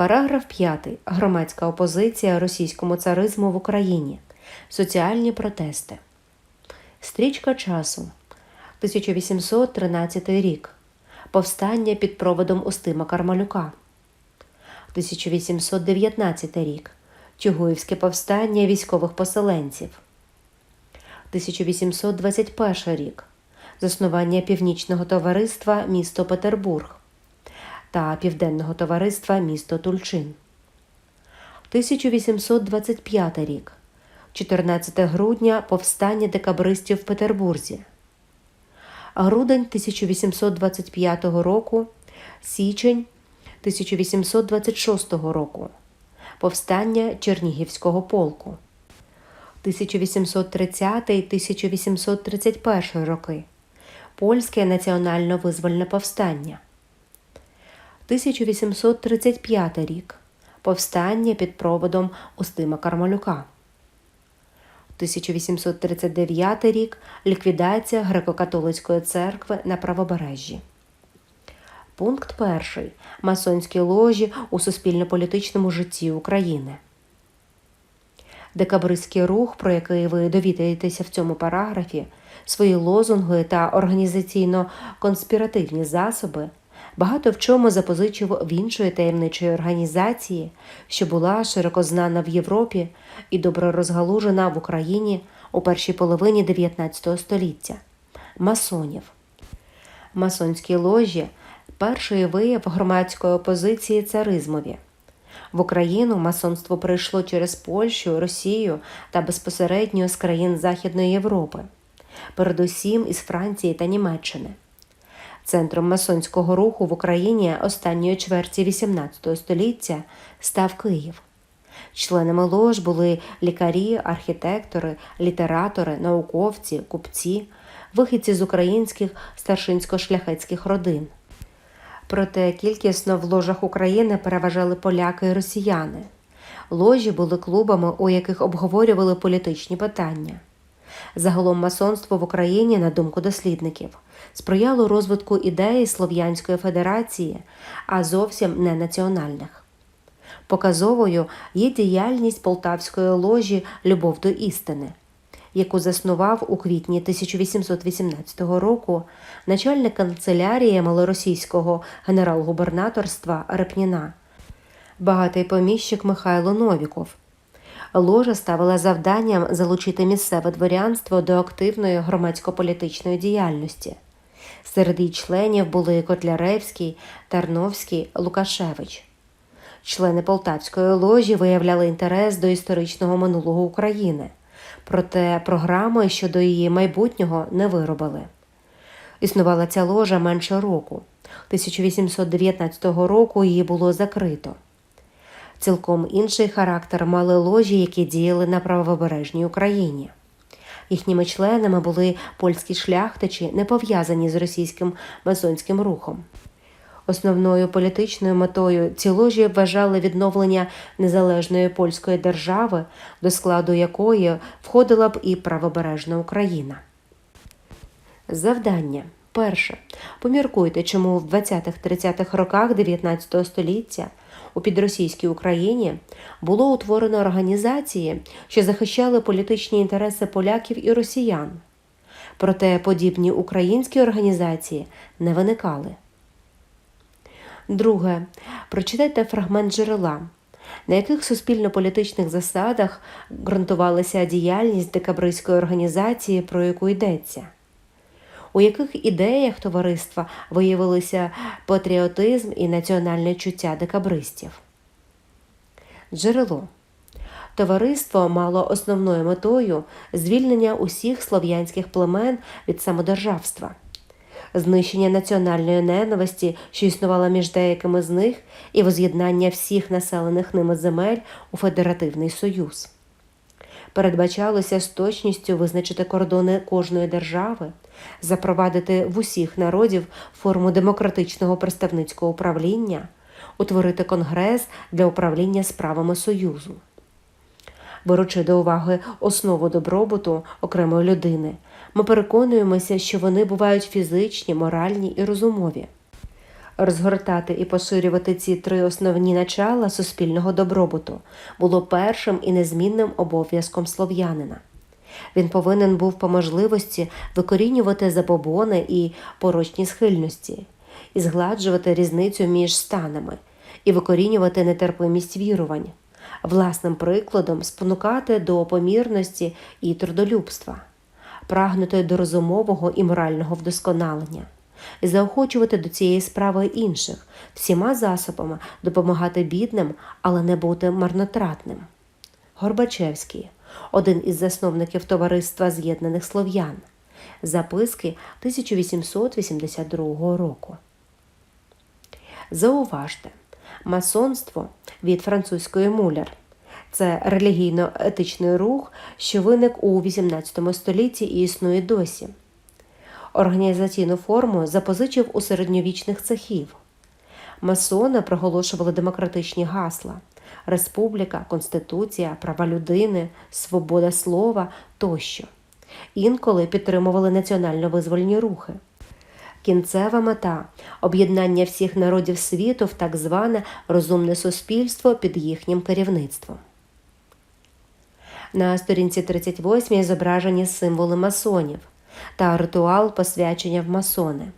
Параграф 5. Громадська опозиція російському царизму в Україні. Соціальні протести. Стрічка часу. 1813 рік. Повстання під проводом Устима Кармалюка. 1819 рік. Чугуївське повстання військових поселенців. 1821 рік. Заснування Північного товариства місто Петербург та Південного товариства місто Тульчин. 1825 рік. 14 грудня повстання декабристів в Петербурзі. Грудень 1825 року, січень 1826 року. Повстання Чернігівського полку. 1830-1831 роки. Польське національно-визвольне повстання. 1835 рік. Повстання під проводом Устима Кармалюка. 1839 рік. Ліквідація греко-католицької церкви на правобережжі. Пункт перший. Масонські ложі у суспільно-політичному житті України. Декабристський рух, про який ви довідаєтеся в цьому параграфі, свої лозунги та організаційно-конспіративні засоби багато в чому запозичив в іншої таємничої організації, що була широко знана в Європі і добре розгалужена в Україні у першій половині XIX століття масонів. Масонські ложі перший вияв громадської опозиції царизмові. В Україну масонство прийшло через Польщу, Росію та безпосередньо з країн Західної Європи, передусім із Франції та Німеччини. Центром масонського руху в Україні останньої чверті XVIII століття став Київ. Членами лож були лікарі, архітектори, літератори, науковці, купці, вихідці з українських старшинсько-шляхетських родин. Проте кількісно в ложах України переважали поляки і росіяни. Ложі були клубами, у яких обговорювали політичні питання. Загалом масонство в Україні, на думку дослідників, сприяло розвитку ідеї Слов'янської Федерації, а зовсім не національних. Показовою є діяльність полтавської ложі Любов до істини, яку заснував у квітні 1818 року начальник канцелярії малоросійського генерал-губернаторства Репніна, багатий поміщик Михайло Новіков. Ложа ставила завданням залучити місцеве дворянство до активної громадсько-політичної діяльності. Серед її членів були Котляревський, Тарновський, Лукашевич. Члени Полтавської ложі виявляли інтерес до історичного минулого України, проте програми щодо її майбутнього не виробили. Існувала ця ложа менше року. 1819 року її було закрито. Цілком інший характер мали ложі, які діяли на правобережній Україні. Їхніми членами були польські шляхтичі, не пов'язані з російським масонським рухом. Основною політичною метою ці ложі вважали відновлення незалежної польської держави, до складу якої входила б і правобережна Україна. Завдання перше. Поміркуйте, чому в 20-30-х роках 19 століття у підросійській Україні було утворено організації, що захищали політичні інтереси поляків і росіян. Проте подібні українські організації не виникали. Друге. Прочитайте фрагмент джерела, на яких суспільно-політичних засадах ґрунтувалася діяльність декабристської організації, про яку йдеться. У яких ідеях товариства виявилися патріотизм і національне чуття декабристів? Джерело. Товариство мало основною метою звільнення усіх слов'янських племен від самодержавства, знищення національної ненависті, що існувала між деякими з них, і воз'єднання всіх населених ними земель у федеративний союз. Передбачалося з точністю визначити кордони кожної держави, запровадити в усіх народів форму демократичного представницького управління, утворити конгрес для управління справами Союзу. Беручи до уваги основу добробуту окремої людини, ми переконуємося, що вони бувають фізичні, моральні і розумові. Розгортати і поширювати ці три основні начала суспільного добробуту було першим і незмінним обов'язком слов'янина. Він повинен був по можливості викорінювати забобони і порочні схильності, і згладжувати різницю між станами, і викорінювати нетерпимість вірувань, власним прикладом спонукати до помірності і трудолюбства, прагнути до розумового і морального вдосконалення, заохочувати до цієї справи інших, всіма засобами допомагати бідним, але не бути марнотратним. Горбачевський, один із засновників Товариства З'єднаних Слов'ян, записки 1882 року. Зауважте, масонство від французької муляр це релігійно-етичний рух, що виник у XVIII столітті і існує досі. Організаційну форму запозичив у середньовічних цехів. Масони проголошували демократичні гасла республіка, конституція, права людини, свобода слова тощо. Інколи підтримували національно-визвольні рухи. Кінцева мета об'єднання всіх народів світу в так зване розумне суспільство під їхнім керівництвом. На сторінці 38 зображені символи масонів та ритуал посвячення в масони.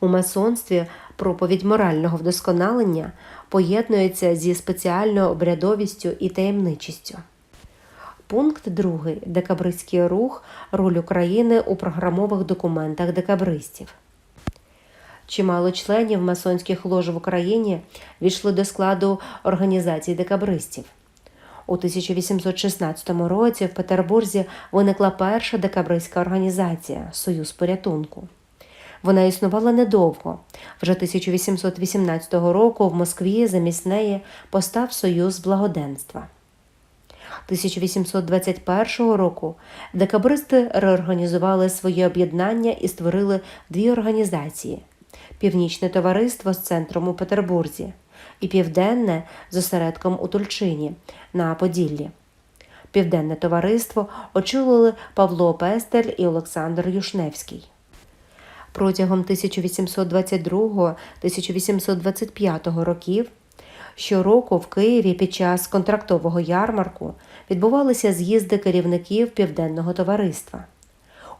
У масонстві проповідь морального вдосконалення поєднується зі спеціальною обрядовістю і таємничістю. Пункт 2. Декабристський рух. Роль України у програмових документах декабристів. Чимало членів масонських лож в Україні війшли до складу організації декабристів. У 1816 році в Петербурзі виникла перша декабристська організація Союз порятунку. Вона існувала недовго. Вже 1818 року в Москві замість неї постав Союз благоденства. 1821 року декабристи реорганізували своє об'єднання і створили дві організації: Північне товариство з центром у Петербурзі і Південне з осередком у Тульчині на Поділлі. Південне товариство очолили Павло Пестель і Олександр Юшневський. Протягом 1822-1825 років щороку в Києві під час контрактового ярмарку відбувалися з'їзди керівників Південного товариства.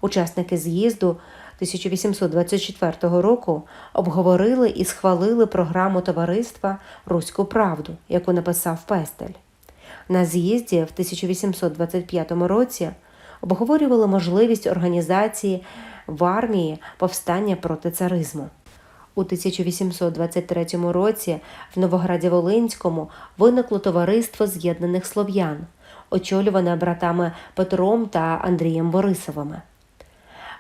Учасники з'їзду 1824 року обговорили і схвалили програму товариства Руську Правду, яку написав Пестель. На з'їзді в 1825 році обговорювали можливість організації в армії повстання проти царизму. У 1823 році в Новограді Волинському виникло товариство з'єднаних слов'ян, очолюване братами Петром та Андрієм Борисовими.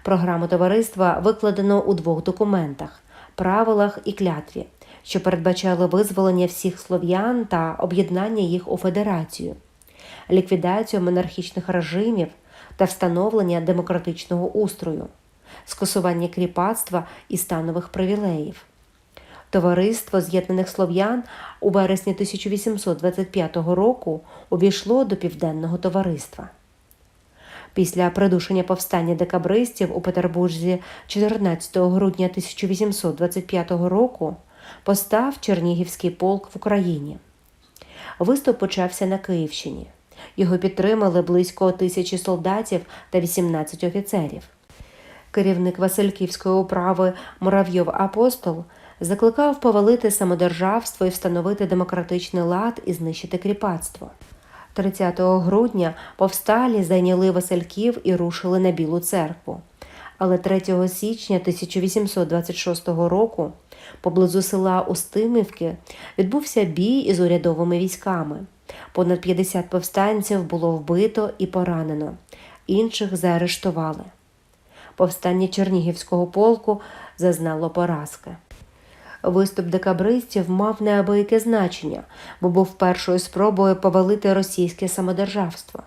Програму товариства викладено у двох документах правилах і клятві, що передбачали визволення всіх слов'ян та об'єднання їх у федерацію, ліквідацію монархічних режимів та встановлення демократичного устрою, скасування кріпацтва і станових привілеїв. Товариство З'єднаних Слов'ян у вересні 1825 року увійшло до Південного товариства. Після придушення повстання декабристів у Петербурзі 14 грудня 1825 року постав Чернігівський полк в Україні. Виступ почався на Київщині. Його підтримали близько тисячі солдатів та 18 офіцерів. Керівник Васильківської управи Муравйов Апостол закликав повалити самодержавство і встановити демократичний лад і знищити кріпацтво. 30 грудня повсталі зайняли Васильків і рушили на Білу церкву. Але 3 січня 1826 року поблизу села Устимівки відбувся бій із урядовими військами. Понад 50 повстанців було вбито і поранено, інших заарештували. Повстання Чернігівського полку зазнало поразки. Виступ декабристів мав неабияке значення, бо був першою спробою повалити російське самодержавство.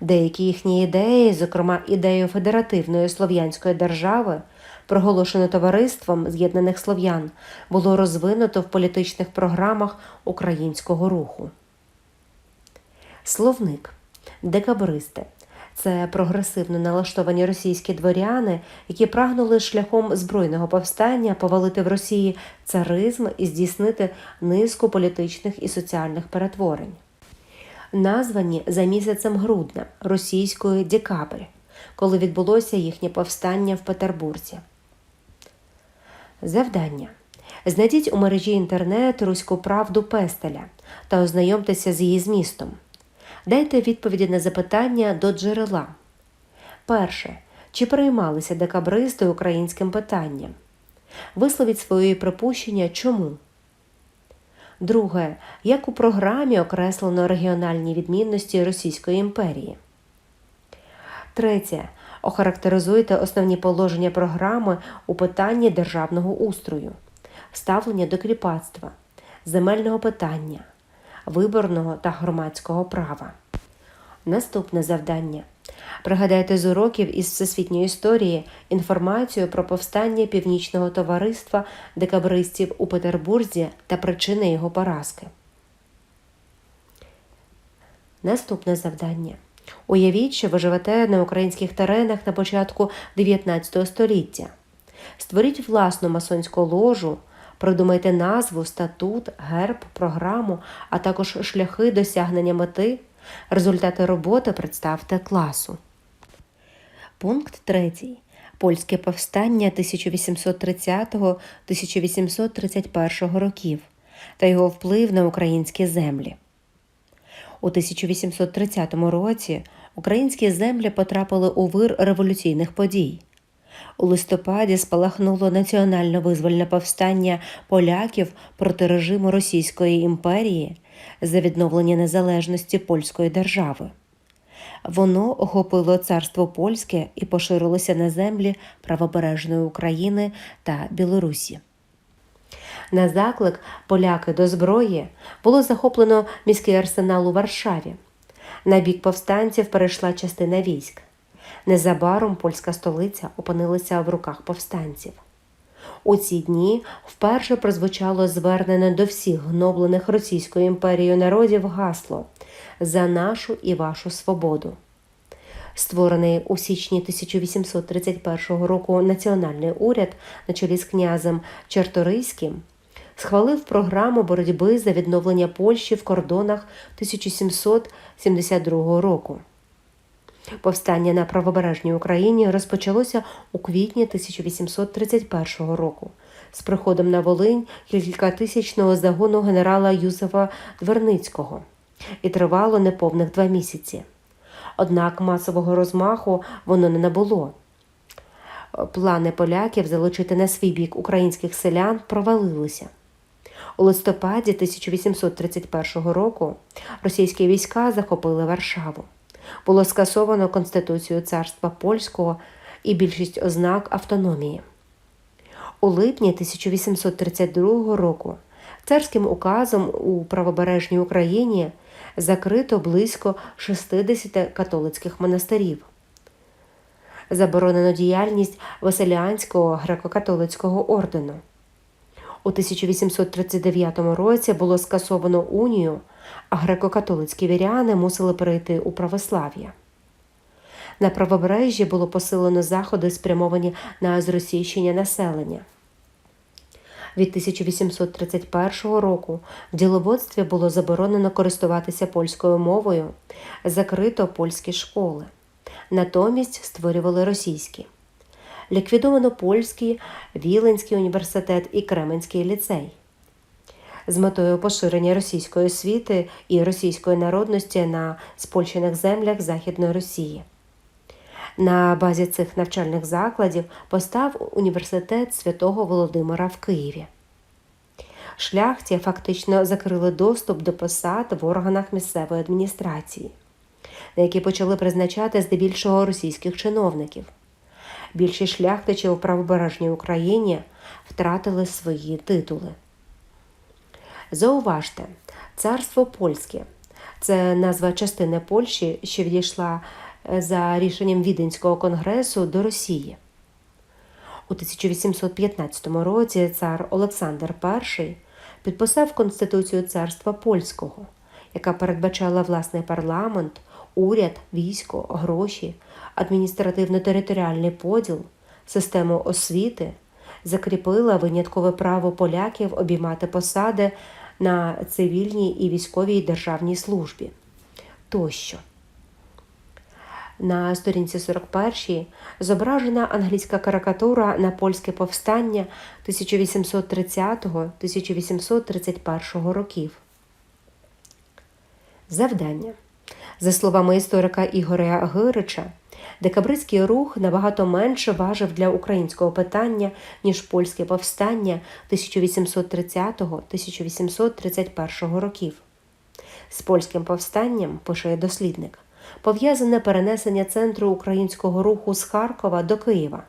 Деякі їхні ідеї, зокрема ідею федеративної слов'янської держави, проголошене товариством з'єднаних слов'ян, було розвинуто в політичних програмах українського руху. Словник декабристи Це прогресивно налаштовані російські дворяни, які прагнули шляхом збройного повстання повалити в Росії царизм і здійснити низку політичних і соціальних перетворень. Названі за місяцем грудня російською декабрь, коли відбулося їхнє повстання в Петербурзі. Завдання. Знайдіть у мережі інтернет Руську правду Пестеля та ознайомтеся з її змістом. Дайте відповіді на запитання до джерела. Перше. Чи переймалися декабристи українським питанням? Висловіть свої припущення чому. Друге. Як у програмі окреслено регіональні відмінності Російської імперії? Третє. Охарактеризуйте основні положення програми у питанні державного устрою, ставлення до кріпацтва, земельного питання, виборного та громадського права. Наступне завдання. Пригадайте з уроків із всесвітньої історії інформацію про повстання північного товариства декабристів у Петербурзі та причини його поразки. Наступне завдання. Уявіть, що ви живете на українських теренах на початку 19 століття. Створіть власну масонську ложу, придумайте назву, статут, герб, програму, а також шляхи досягнення мети. Результати роботи представте класу. Пункт 3. Польське повстання 1830-1831 років та його вплив на українські землі. У 1830 році українські землі потрапили у вир революційних подій. У листопаді спалахнуло національно-визвольне повстання поляків проти режиму Російської імперії за відновлення незалежності польської держави. Воно охопило царство польське і поширилося на землі правобережної України та Білорусі. На заклик поляки до зброї було захоплено міський арсенал у Варшаві. На бік повстанців перейшла частина військ. Незабаром польська столиця опинилася в руках повстанців. У ці дні вперше прозвучало звернене до всіх гноблених Російською імперією народів гасло за нашу і вашу свободу. Створений у січні 1831 року національний уряд на чолі з князем Чарторийським схвалив програму боротьби за відновлення Польщі в кордонах 1772 року. Повстання на правобережній Україні розпочалося у квітні 1831 року з приходом на Волинь кількатисячного загону генерала Юзефа Дверницького і тривало неповних два місяці. Однак масового розмаху воно не набуло. Плани поляків залучити на свій бік українських селян провалилися. У листопаді 1831 року російські війська захопили Варшаву. Було скасовано Конституцію царства польського і більшість ознак автономії. У липні 1832 року царським указом у правобережній Україні закрито близько 60 католицьких монастирів. Заборонено діяльність Василіанського греко-католицького ордену. У 1839 році було скасовано унію, а греко-католицькі віряни мусили перейти у православ'я. На правобережжі було посилено заходи, спрямовані на зросійщення населення. Від 1831 року в діловодстві було заборонено користуватися польською мовою, закрито польські школи. Натомість створювали російські. Ліквідовано польський, Віленський університет і Кременський ліцей. З метою поширення російської освіти і російської народності на спольщених землях Західної Росії. На базі цих навчальних закладів постав університет святого Володимира в Києві. Шляхті фактично закрили доступ до посад в органах місцевої адміністрації, на які почали призначати здебільшого російських чиновників. Більшість шляхтичів у правобережній Україні втратили свої титули. Зауважте, царство польське це назва частини Польщі, що відійшла за рішенням Віденського конгресу до Росії. У 1815 році цар Олександр І підписав Конституцію царства польського, яка передбачала власний парламент, уряд, військо, гроші, адміністративно-територіальний поділ, систему освіти закріпила виняткове право поляків обіймати посади на цивільній і військовій державній службі тощо. На сторінці 41 зображена англійська карикатура на польське повстання 1830-1831 років. Завдання. За словами історика Ігоря Гирича, декабристський рух набагато менше важив для українського питання, ніж польське повстання 1830-1831 років. З польським повстанням, пише дослідник, пов'язане перенесення центру українського руху з Харкова до Києва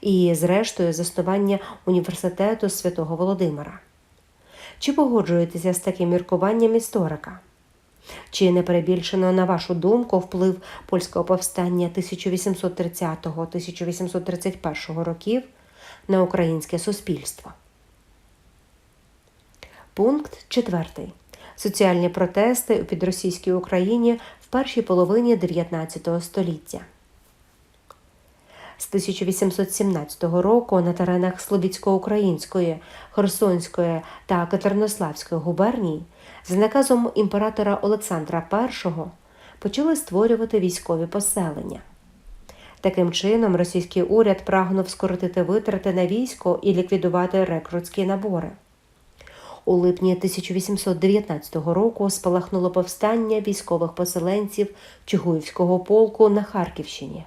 і, зрештою, заснування університету святого Володимира. Чи погоджуєтеся з таким міркуванням історика? Чи не перебільшено, на вашу думку, вплив польського повстання 1830-1831 років на українське суспільство? Пункт 4. Соціальні протести у підросійській Україні в першій половині 19 століття. З 1817 року на теренах Слобідсько-Української, Херсонської та Катернославської губерній за наказом імператора Олександра І почали створювати військові поселення. Таким чином, російський уряд прагнув скоротити витрати на військо і ліквідувати рекрутські набори. У липні 1819 року спалахнуло повстання військових поселенців Чугуївського полку на Харківщині.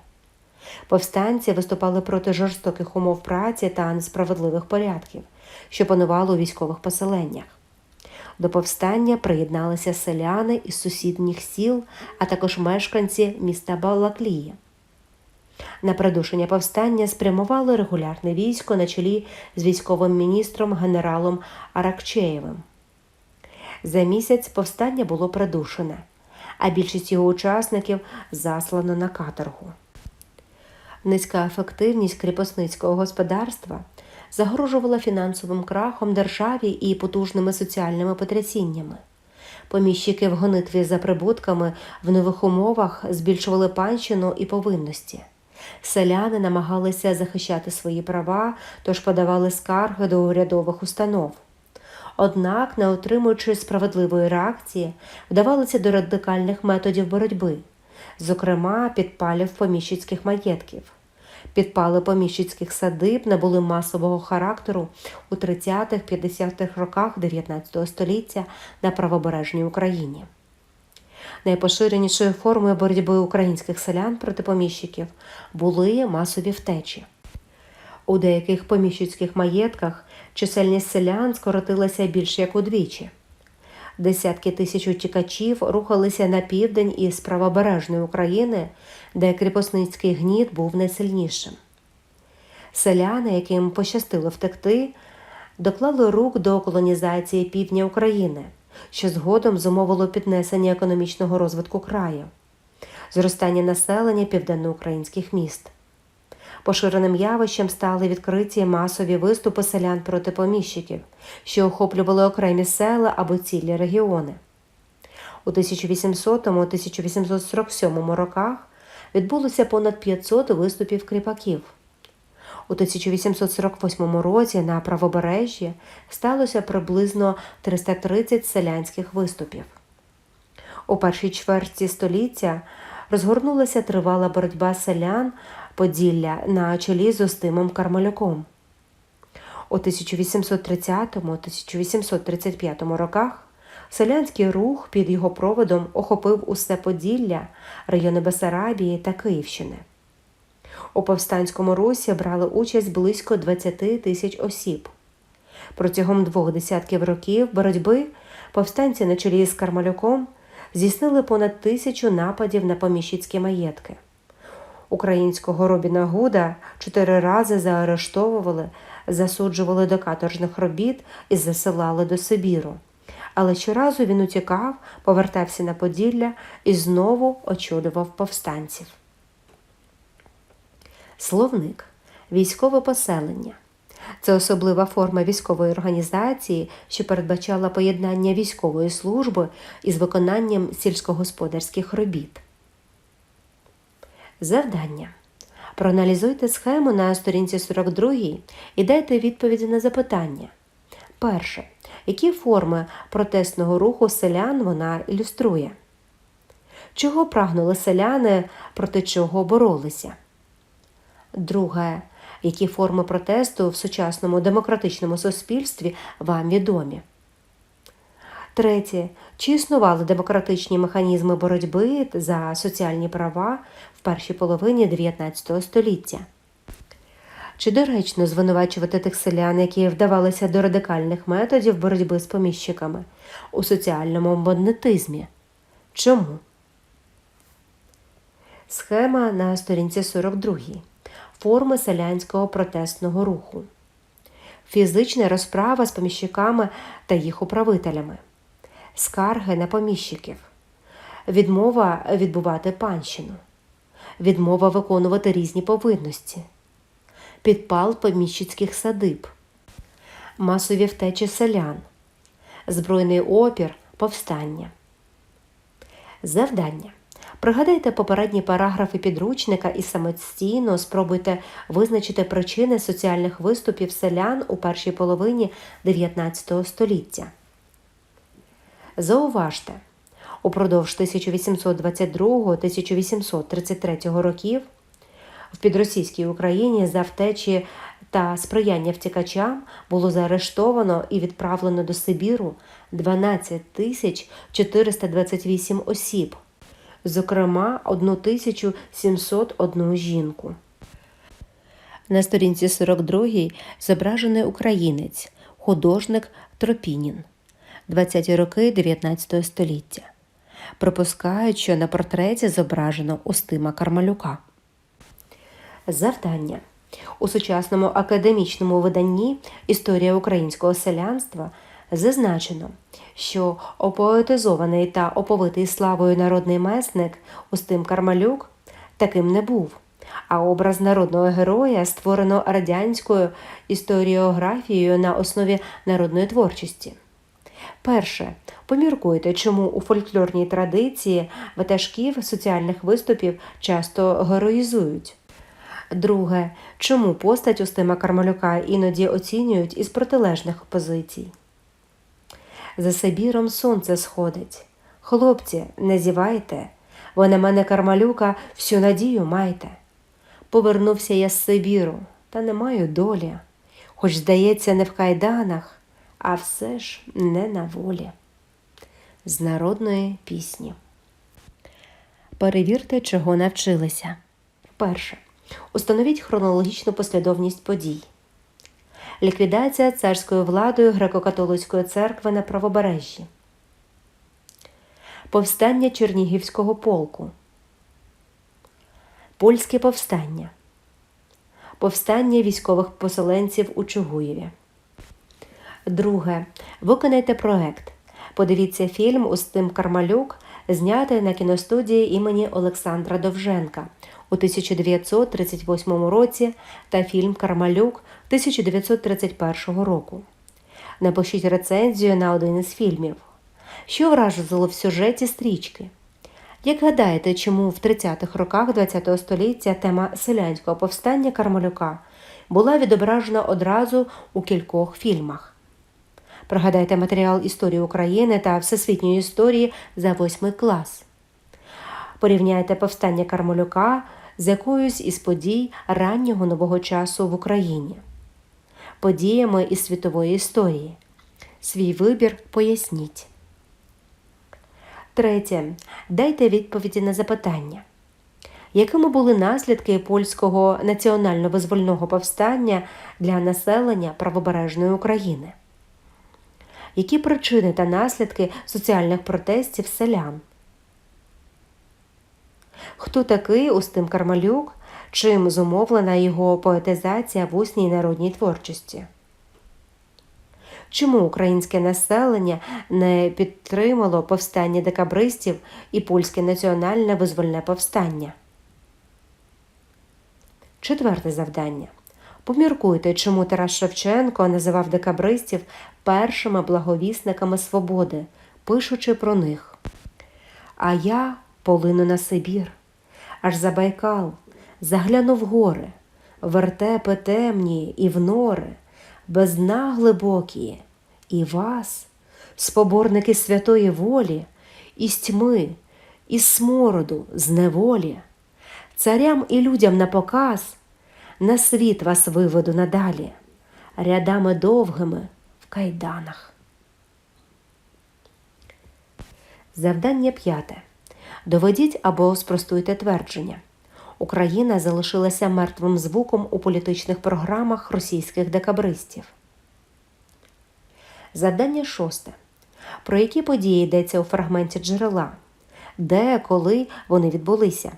Повстанці виступали проти жорстоких умов праці та несправедливих порядків, що панували у військових поселеннях. До повстання приєдналися селяни із сусідніх сіл, а також мешканці міста Балаклії. На придушення повстання спрямувало регулярне військо на чолі з військовим міністром генералом Аракчеєвим. За місяць повстання було придушене, а більшість його учасників заслано на каторгу. Низька ефективність кріпосницького господарства загрожувала фінансовим крахом державі і потужними соціальними потрясіннями. Поміщики в гонитві за прибутками в нових умовах збільшували панщину і повинності. Селяни намагалися захищати свої права, тож подавали скарги до урядових установ. Однак, не отримуючи справедливої реакції, вдавалися до радикальних методів боротьби, зокрема підпалів поміщицьких маєтків. Підпали поміщицьких садиб набули масового характеру у 30-50-х роках 19 століття на правобережній Україні. Найпоширенішою формою боротьби українських селян проти поміщиків були масові втечі. У деяких поміщицьких маєтках чисельність селян скоротилася більше як удвічі. Десятки тисяч утікачів рухалися на південь із правобережної України, де кріпосницький гніт був найсильнішим. Селяни, яким пощастило втекти, доклали рук до колонізації півдня України що згодом зумовило піднесення економічного розвитку краю, зростання населення південноукраїнських міст. Поширеним явищем стали відкриті масові виступи селян проти поміщиків, що охоплювали окремі села або цілі регіони. У 1800-1847 роках відбулося понад 500 виступів кріпаків. У 1848 році на правобережжі сталося приблизно 330 селянських виступів. У першій чверті століття розгорнулася тривала боротьба селян Поділля на чолі з Остимом Кармалюком. У 1830-1835 роках селянський рух під його проводом охопив усе Поділля, райони Бесарабії та Київщини. У повстанському русі брали участь близько 20 тисяч осіб. Протягом двох десятків років боротьби повстанці на чолі з Кармалюком здійснили понад тисячу нападів на поміщицькі маєтки. Українського Робіна Гуда чотири рази заарештовували, засуджували до каторжних робіт і засилали до Сибіру. Але щоразу він утікав, повертався на Поділля і знову очолював повстанців. Словник військове поселення. Це особлива форма військової організації, що передбачала поєднання військової служби із виконанням сільськогосподарських робіт. Завдання. Проаналізуйте схему на сторінці 42 і дайте відповіді на запитання. Перше. Які форми протестного руху селян вона ілюструє? Чого прагнули селяни, проти чого боролися? Друге. Які форми протесту в сучасному демократичному суспільстві вам відомі? Третє. Чи існували демократичні механізми боротьби за соціальні права в першій половині 19 століття? Чи доречно звинувачувати тих селян, які вдавалися до радикальних методів боротьби з поміщиками у соціальному бандитизмі? Чому? Схема на сторінці 42. Форми селянського протестного руху. Фізична розправа з поміщиками та їх управителями. Скарги на поміщиків. Відмова відбувати панщину. Відмова виконувати різні повинності. Підпал поміщицьких садиб. Масові втечі селян. Збройний опір, повстання. Завдання. Пригадайте попередні параграфи підручника і самостійно спробуйте визначити причини соціальних виступів селян у першій половині 19 століття. Зауважте, упродовж 1822-1833 років в підросійській Україні за втечі та сприяння втікачам було заарештовано і відправлено до Сибіру 12 428 осіб, зокрема 1701 жінку. На сторінці 42 зображений українець, художник Тропінін, 20-ті роки 19 століття. Припускають, що на портреті зображено Устима Кармалюка. Завдання. У сучасному академічному виданні Історія українського селянства зазначено, що опоетизований та оповитий славою народний месник Устим Кармалюк таким не був, а образ народного героя створено радянською історіографією на основі народної творчості. Перше. Поміркуйте, чому у фольклорній традиції ватажків соціальних виступів часто героїзують. Друге, чому постать Устима Кармалюка іноді оцінюють із протилежних позицій? За Сибіром сонце сходить. Хлопці, не зівайте, ви на мене Кармалюка всю надію майте. Повернувся я з Сибіру, та не маю долі, хоч, здається, не в кайданах, а все ж не на волі. З народної пісні. Перевірте, чого навчилися. Перше. Установіть хронологічну послідовність подій. Ліквідація царською владою греко-католицької церкви на правобережжі. Повстання Чернігівського полку. Польське повстання. Повстання військових поселенців у Чугуєві. Друге. Виконайте проект. Подивіться фільм Устим Кармалюк, знятий на кіностудії імені Олександра Довженка у 1938 році та фільм Кармалюк 1931 року. Напишіть рецензію на один із фільмів. Що вразило в сюжеті стрічки? Як гадаєте, чому в 30-х роках ХХ століття тема селянського повстання Кармалюка була відображена одразу у кількох фільмах? Пригадайте матеріал історії України та всесвітньої історії за восьмий клас. Порівняйте повстання Кармалюка з якоюсь із подій раннього нового часу в Україні, подіями із світової історії. Свій вибір поясніть. Третє. Дайте відповіді на запитання. Якими були наслідки польського національно-визвольного повстання для населення правобережної України? Які причини та наслідки соціальних протестів селян? Хто такий Устим Кармалюк, чим зумовлена його поетизація в усній народній творчості? Чому українське населення не підтримало повстання декабристів і польське національне визвольне повстання? Четверте завдання. Поміркуйте, чому Тарас Шевченко називав декабристів першими благовісниками свободи, пишучи про них. А я полину на Сибір. аж за Байкал, заглянув в гори, вертепи темні і в нори, без дна глибокі, і вас, споборники святої волі, із тьми, із смороду, з неволі, царям і людям на показ, на світ вас виведу надалі, рядами довгими в кайданах. Завдання п'яте. Доведіть або спростуйте твердження. Україна залишилася мертвим звуком у політичних програмах російських декабристів. Завдання шосте. Про які події йдеться у фрагменті джерела? Де, коли вони відбулися?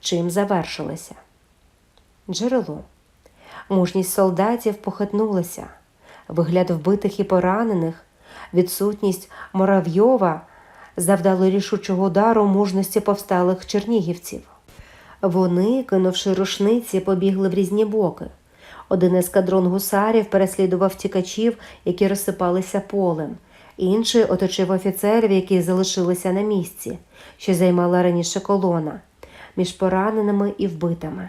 Чим завершилися? Джерело. Мужність солдатів похитнулася, вигляд вбитих і поранених, відсутність Моравйова завдало рішучого удару мужності повсталих чернігівців. Вони, кинувши рушниці, побігли в різні боки. Один ескадрон гусарів переслідував тікачів, які розсипалися полем. Інший оточив офіцерів, які залишилися на місці, що займала раніше колона, між пораненими і вбитими.